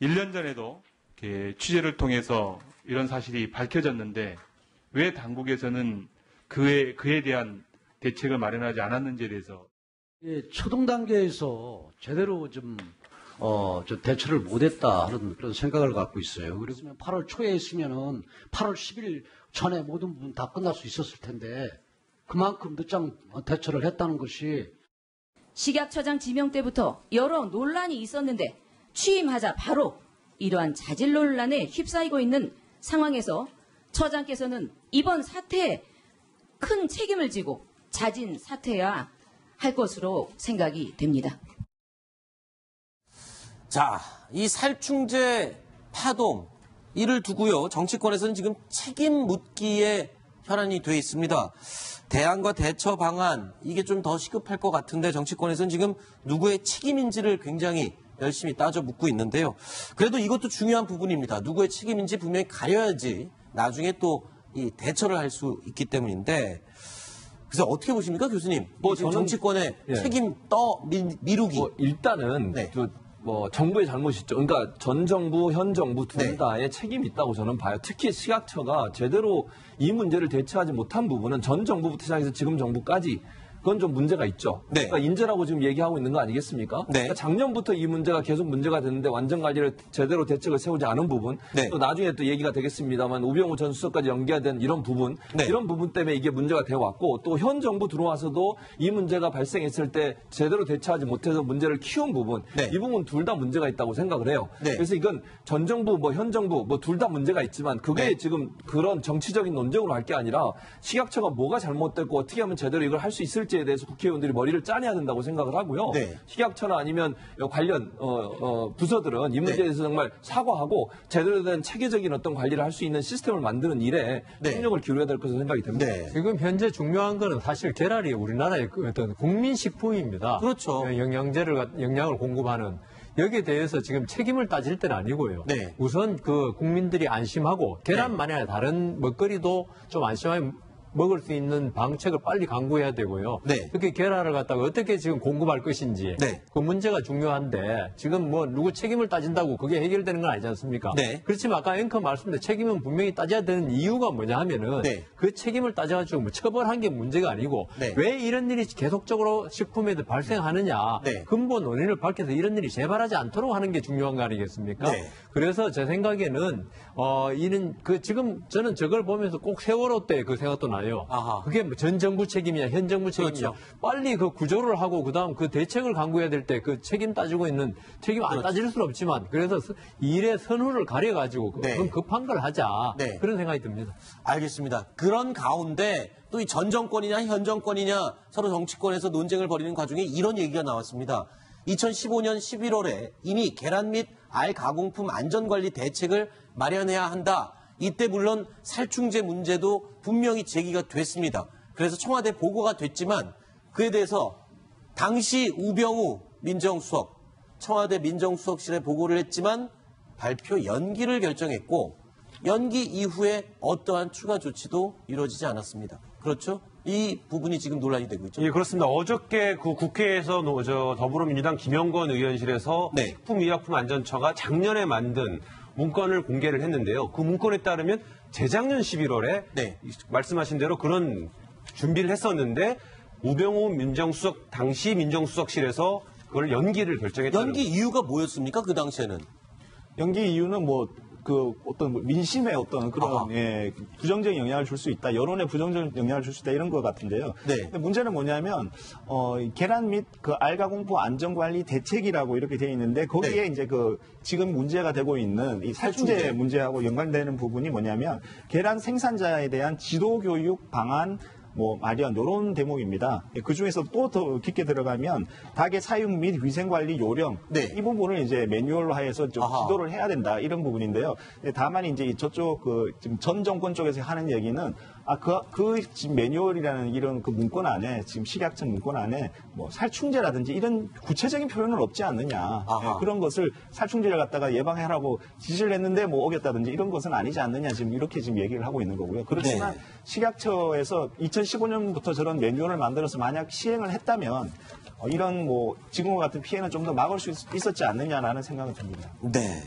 일년 전에도 이렇게 취재를 통해서 이런 사실이 밝혀졌는데 왜 당국에서는 그에, 그에 대한 대책을 마련하지 않았는지에 대해서 예, 초등 단계에서 제대로 좀, 어, 저 대처를 못했다 하는 그런 생각을 갖고 있어요. 그래서 8월 초에 했으면은 8월 10일 전에 모든 부분 다 끝날 수 있었을 텐데 그만큼 늦장 대처를 했다는 것이 식약처장 지명 때부터 여러 논란이 있었는데 취임하자 바로 이러한 자질 논란에 휩싸이고 있는 상황에서 처장께서는 이번 사태에 큰 책임을 지고 자진 사퇴해야 할 것으로 생각이 됩니다. 자, 이 살충제 파동 이를 두고요. 정치권에서는 지금 책임 묻기에 혈안이 돼 있습니다. 대안과 대처 방안 이게 좀 더 시급할 것 같은데 정치권에서는 지금 누구의 책임인지를 굉장히 열심히 따져 묻고 있는데요. 그래도 이것도 중요한 부분입니다. 누구의 책임인지 분명히 가려야지 나중에 또 이 대처를 할 수 있기 때문인데 그래서 어떻게 보십니까, 교수님? 뭐 저는- 정치권의 예. 책임 떠 미, 미루기. 뭐 일단은 네. 그뭐 정부의 잘못이죠. 그러니까 전 정부, 현 정부 둘 네. 다의 책임이 있다고 저는 봐요. 특히 시각처가 제대로 이 문제를 대처하지 못한 부분은 전 정부부터 시작해서 지금 정부까지 그건 좀 문제가 있죠. 네. 그러니까 인재라고 지금 얘기하고 있는 거 아니겠습니까? 네. 그러니까 작년부터 이 문제가 계속 문제가 됐는데 완전 관리를 제대로 대책을 세우지 않은 부분, 네. 또 나중에 또 얘기가 되겠습니다만 우병우 전 수석까지 연계된 이런 부분, 네. 이런 부분 때문에 이게 문제가 되어 왔고 또 현 정부 들어와서도 이 문제가 발생했을 때 제대로 대처하지 못해서 문제를 키운 부분, 네. 이 부분 둘 다 문제가 있다고 생각을 해요. 네. 그래서 이건 전 정부, 뭐 현 정부, 뭐 둘 다 문제가 있지만 그게 네. 지금 그런 정치적인 논쟁으로 할 게 아니라 식약처가 뭐가 잘못됐고 어떻게 하면 제대로 이걸 할 수 있을지 에 대해서 국회의원들이 머리를 짜내야 된다고 생각을 하고요. 네. 식약처나 아니면 관련 어, 어, 부서들은 이 문제에 네. 대해서 정말 사과하고 제대로 된 체계적인 어떤 관리를 할 수 있는 시스템을 만드는 일에 네. 총력을 기울여야 될 것으로 생각이 됩니다. 네. 지금 현재 중요한 거는 사실 계란이 우리나라의 그 어떤 국민식품입니다. 그렇죠. 예, 영양제를 갖- 영양을 공급하는 여기에 대해서 지금 책임을 따질 때는 아니고요. 네. 우선 그 국민들이 안심하고 계란만이 아니라 다른 먹거리도 좀 안심하게 먹을 수 있는 방책을 빨리 강구해야 되고요. 네. 특히 계란을 갖다가 어떻게 지금 공급할 것인지 네. 그 문제가 중요한데 지금 뭐 누구 책임을 따진다고 그게 해결되는 건 아니지 않습니까? 네. 그렇지만 아까 앵커 말씀대로 책임은 분명히 따져야 되는 이유가 뭐냐 하면은 네. 그 책임을 따져가지고 뭐 처벌한 게 문제가 아니고 네. 왜 이런 일이 계속적으로 식품에도 발생하느냐 네. 근본 원인을 밝혀서 이런 일이 재발하지 않도록 하는 게 중요한 거 아니겠습니까? 네. 그래서 제 생각에는 어 이는 그 지금 저는 저걸 보면서 꼭 세월호 때 그 생각도 나 요. 아하. 그게 뭐전 정부 책임이냐 현 정부 책임이냐 그렇죠. 빨리 그 구조를 하고 그다음 그 대책을 강구해야 될 때 그 책임 따지고 있는 책임 안 그렇죠. 따질 수는 없지만 그래서 서- 일의 선후를 가려가지고 네. 그럼 급한 걸 하자 네. 그런 생각이 듭니다. 알겠습니다. 그런 가운데 또 이 전 정권이냐 현 정권이냐 서로 정치권에서 논쟁을 벌이는 과정에 이런 얘기가 나왔습니다. 2015년 11월에 이미 계란 및 알 가공품 안전관리 대책을 마련해야 한다. 이때 물론 살충제 문제도 분명히 제기가 됐습니다. 그래서 청와대 보고가 됐지만 그에 대해서 당시 우병우 민정수석 청와대 민정수석실에 보고를 했지만 발표 연기를 결정했고 연기 이후에 어떠한 추가 조치도 이루어지지 않았습니다. 그렇죠? 이 부분이 지금 논란이 되고 있죠. 예, 그렇습니다. 어저께 그 국회에서 노- 저 더불어민주당 김영건 의원실에서 네. 식품의약품안전처가 작년에 만든 문건을 공개를 했는데요. 그 문건에 따르면 재작년 11월에 네. 말씀하신 대로 그런 준비를 했었는데 우병우 민정수석 당시 민정수석실에서 그걸 연기를 결정했다는 연기 이유가 뭐였습니까? 그 당시에는. 연기 이유는 뭐 그 어떤 뭐 민심에 어떤 그런 아하. 예, 부정적인 영향을 줄 수 있다, 여론에 부정적인 영향을 줄 수 있다 이런 것 같은데요. 네. 근데 문제는 뭐냐면 어, 이 계란 및 그 알가 공포 안전 관리 대책이라고 이렇게 되어 있는데 거기에 네. 이제 그 지금 문제가 되고 있는 이 살충제. 문제하고 연관되는 부분이 뭐냐면 계란 생산자에 대한 지도 교육 방안 뭐 마련 이런 대목입니다. 그 중에서 또 더 깊게 들어가면 닭의 사육 및 위생 관리 요령 네. 이 부분을 이제 매뉴얼로 하여서 좀 아하. 지도를 해야 된다 이런 부분인데요. 근데 다만 이제 저쪽 그 지금 전 정권 쪽에서 하는 얘기는 아, 그, 그 매뉴얼이라는 이런 그 문건 안에 지금 식약처 문건 안에 뭐 살충제라든지 이런 구체적인 표현은 없지 않느냐. 아하. 예, 그런 것을 살충제를 갖다가 예방하라고 지시를 했는데 뭐 어겼다든지 이런 것은 아니지 않느냐. 지금 이렇게 지금 얘기를 하고 있는 거고요. 그렇지만 네. 식약처에서 2015년부터 저런 매뉴얼을 만들어서 만약 시행을 했다면 어, 이런 뭐 지금과 같은 피해는 좀 더 막을 수 있- 있었지 않느냐라는 생각은 듭니다. 네.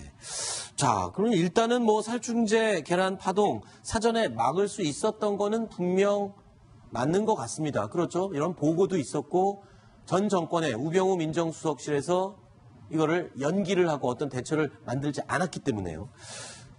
자, 그럼 일단은 뭐 살충제, 계란 파동 사전에 막을 수 있었던 거는 분명 맞는 것 같습니다. 그렇죠? 이런 보고도 있었고 전 정권의 우병우 민정수석실에서 이거를 연기를 하고 어떤 대처를 만들지 않았기 때문에요.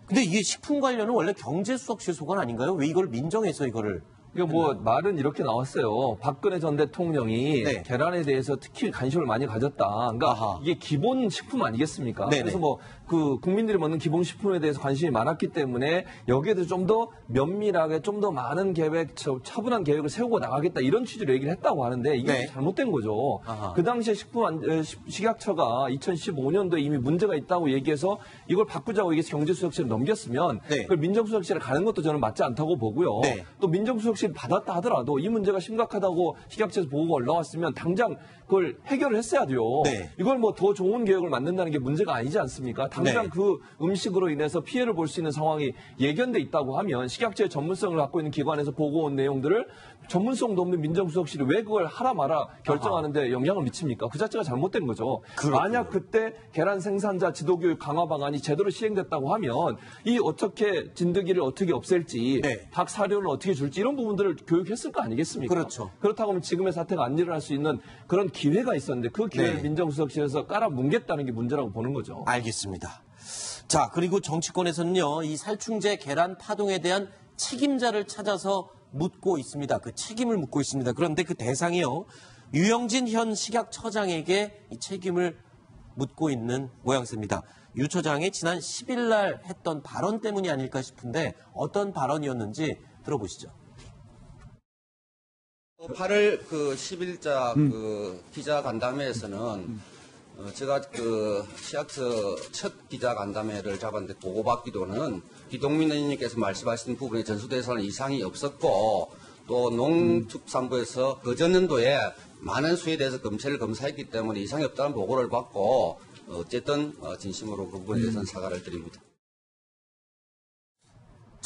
근데 이게 식품 관련은 원래 경제수석실 소관 아닌가요? 왜 이걸 민정해서 이거를 이거 뭐 말은 이렇게 나왔어요. 박근혜 전 대통령이 네. 계란에 대해서 특히 관심을 많이 가졌다. 그러니까 아하. 이게 기본 식품 아니겠습니까? 네네. 그래서 뭐 그 국민들이 먹는 기본 식품에 대해서 관심이 많았기 때문에 여기에도 좀 더 면밀하게 좀 더 많은 계획, 저- 차분한 계획을 세우고 나가겠다 이런 취지로 얘기를 했다고 하는데 이게 네. 잘못된 거죠. 아하. 그 당시에 식품 식약처가 2015년도에 이미 문제가 있다고 얘기해서 이걸 바꾸자고 얘기해서 경제수석실에 넘겼으면 네. 그걸 민정수석실에 가는 것도 저는 맞지 않다고 보고요. 네. 또 민정수석실 이 받았다 하더라도 이 문제가 심각하다고 식약처에서 보고가 올라왔으면 당장 그걸 해결을 했어야 돼요. 네. 이걸 뭐 더 좋은 계획을 만든다는 게 문제가 아니지 않습니까? 당장 네. 그 음식으로 인해서 피해를 볼 수 있는 상황이 예견돼 있다고 하면 식약처의 전문성을 갖고 있는 기관에서 보고 온 내용들을 전문성도 없는 민정수석실이 왜 그걸 하라 마라 결정하는데 영향을 미칩니까? 그 자체가 잘못된 거죠. 그렇군요. 만약 그때 계란 생산자 지도교육 강화 방안이 제대로 시행됐다고 하면 이 어떻게 진드기를 어떻게 없앨지 네. 닭 사료를 어떻게 줄지 이런 부분들을 교육했을 거 아니겠습니까? 그렇죠. 그렇다고 하면 지금의 사태가 안 일어날 수 있는 그런 기회가 있었는데 그 기회를 네. 민정수석실에서 깔아뭉갰다는 게 문제라고 보는 거죠. 알겠습니다. 자, 그리고 정치권에서는요, 이 살충제 계란 파동에 대한 책임자를 찾아서 묻고 있습니다. 그 책임을 묻고 있습니다. 그런데 그 대상이요, 유영진 현 식약처장에게 이 책임을 묻고 있는 모양새입니다. 유 처장이 지난 10일 날 했던 발언 때문이 아닐까 싶은데 어떤 발언이었는지 들어보시죠. 8월 그 10일자 그 기자 간담회에서는 어, 제가 그 시학처 첫 기자 간담회를 잡았는데 보고받기로는 기동민 의원님께서 말씀하신 부분에 전수대에서는 이상이 없었고 또 농축산부에서 그 전년도에 많은 수에 대해서 검체를 검사했기 때문에 이상이 없다는 보고를 받고 어쨌든 어, 진심으로 그 부분에 대해서는 사과를 드립니다.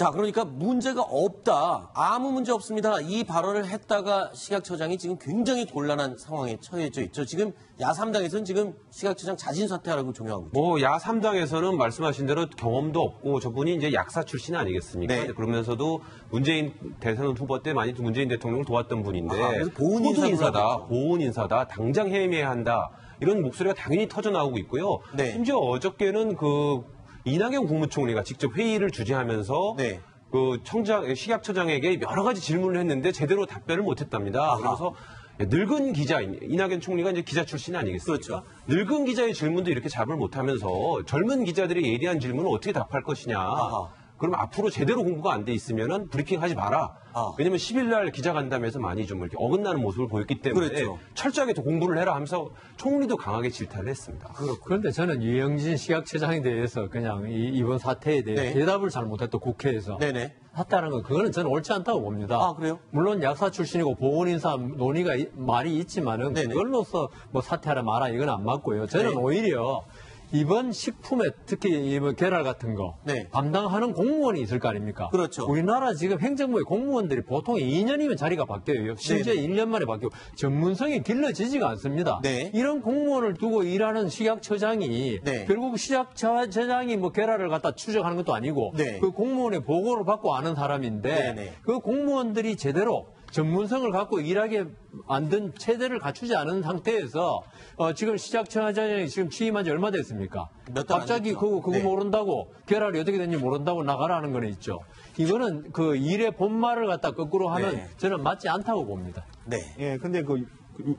자, 그러니까 문제가 없다. 아무 문제 없습니다. 이 발언을 했다가 식약처장이 지금 굉장히 곤란한 상황에 처해져 있죠. 지금 야삼당에서는 지금 식약처장 자진 사퇴하라고 종용하고 있죠. 뭐야 3당에서는 말씀하신 대로 경험도 없고 저분이 이제 약사 출신 아니겠습니까? 네. 그러면서도 문재인 대선 후보 때 많이 문재인 대통령을 도왔던 분인데 그래서 보훈 인사다. 보훈 인사다, 당장 해임해야 한다 이런 목소리가 당연히 터져 나오고 있고요. 네. 심지어 어저께는 그 이낙연 국무총리가 직접 회의를 주재하면서 네. 그 청장 식약처장에게 여러 가지 질문을 했는데 제대로 답변을 못했답니다. 그래서 늙은 기자 이낙연 총리가 이제 기자 출신 아니겠습니까? 그렇죠. 늙은 기자의 질문도 이렇게 답을 못하면서 젊은 기자들의 예리한 질문을 어떻게 답할 것이냐. 아하. 그럼 앞으로 제대로 공부가 안 돼 있으면은 브리핑 하지 마라. 아. 왜냐면 10일 날 기자간담회에서 많이 좀 이렇게 어긋나는 모습을 보였기 때문에 그렇죠. 철저하게 더 공부를 해라 하면서 총리도 강하게 질타를 했습니다. 그런데 저는 유영진 식약처장에 대해서 그냥 이, 번 사태에 대해 네. 대답을 잘 못했던 국회에서 네네. 했다는 건 그거는 저는 옳지 않다고 봅니다. 아, 그래요? 물론 약사 출신이고 보건 인사 논의가 이- 말이 있지만은 네네. 그걸로서 뭐 사퇴하라 마라 이건 안 맞고요. 저는 네. 오히려 이번 식품에 특히 이뭐 계랄 같은 거 네. 담당하는 공무원이 있을 거 아닙니까? 그렇죠. 우리나라 지금 행정부의 공무원들이 보통 2년이면 자리가 바뀌어요. 심지어 네. 1년 만에 바뀌고 전문성이 길러지지가 않습니다. 네. 이런 공무원을 두고 일하는 식약처장이 네. 결국 식약처장이 뭐 계랄을 갖다 추적하는 것도 아니고 네. 그 공무원의 보고를 받고 아는 사람인데 네네. 그 공무원들이 제대로 전문성을 갖고 일하게 만든 체제를 갖추지 않은 상태에서 어, 지금 식약처장이 지금 취임한 지 얼마 됐습니까? 갑자기. 그거, 그거 네. 모른다고 계랄이 어떻게 됐는지 모른다고 나가라는 거는 있죠. 이거는 그 일의 본말을 갖다 거꾸로 하는 네. 저는 맞지 않다고 봅니다. 네. 예, 근데 그그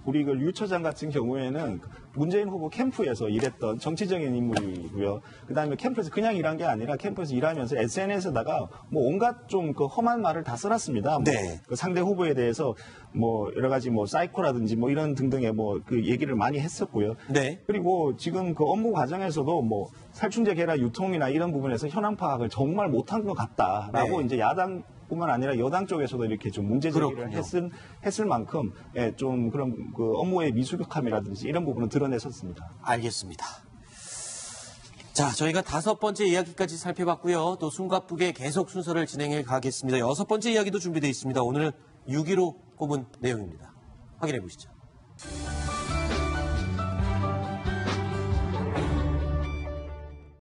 우리 그유 처장 같은 경우에는 그 문재인 후보 캠프에서 일했던 정치적인 인물이고요. 그 다음에 캠프에서 그냥 일한 게 아니라 캠프에서 일하면서 SNS에다가 뭐 온갖 좀 그 험한 말을 다 써놨습니다. 뭐 네. 그 상대 후보에 대해서 뭐 여러 가지 뭐 사이코라든지 뭐 이런 등등의 뭐 그 얘기를 많이 했었고요. 네. 그리고 지금 그 업무 과정에서도 뭐 살충제 계란 유통이나 이런 부분에서 현황 파악을 정말 못한 것 같다라고 네. 이제 야당 뿐만 아니라 여당 쪽에서도 이렇게 좀 문제 제기를. 했을, 했을 만큼 예, 좀 그런 그 업무의 미숙함이라든지 이런 부분은 드러냈었습니다. 알겠습니다. 자, 저희가 다섯 번째 이야기까지 살펴봤고요. 또 숨가쁘게 계속 순서를 진행해 가겠습니다. 여섯 번째 이야기도 준비되어 있습니다. 오늘은 6위로 꼽은 내용입니다. 확인해 보시죠.